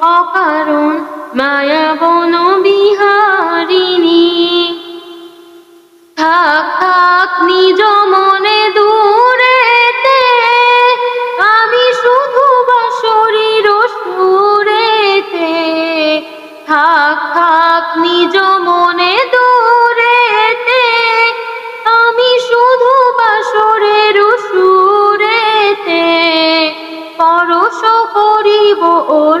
অকারণ মায়াবন বিহারিণী। থাক থাক, নিজ মনে দূরেতে, আমি শুধু বাসরির সুরেতে থাক থাক, নিজ মনে দূরেতে, আমি শুধু বাসরের সুরেতে পরশ করিব ওর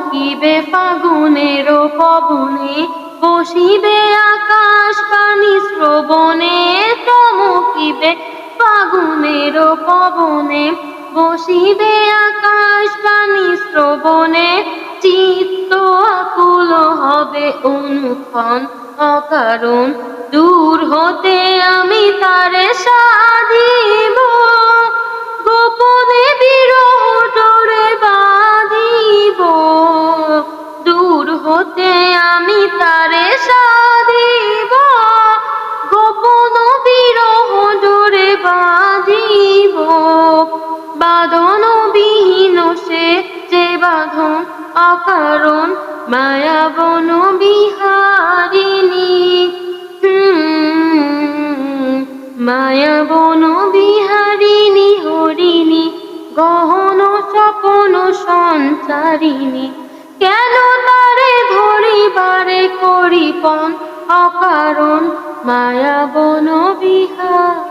চমকিবে ফাগুনের পবনে, বসিবে আকাশ পানি শ্রবণে চমকিবে ফাগুনের পবনে, বসিবে আকাশ পানি শ্রবণে, চিত্ত আকুল হবে অনুক্ষণ অকারণ। দূর হতে আমি তারে সাধিব হতে আমি তারে সাধিব, গোপন বিরহ ডোরে বাঁধিব। বাদন বিহীন সে যে বাঁধন, অকারণ মায়াবন বিহারিণী। মায়াবন বিহারিণী হরিণী, গহন স্বপন সঞ্চারিণী। কেন ধরিবারে করিপন অকারণ মায়াবন বিহার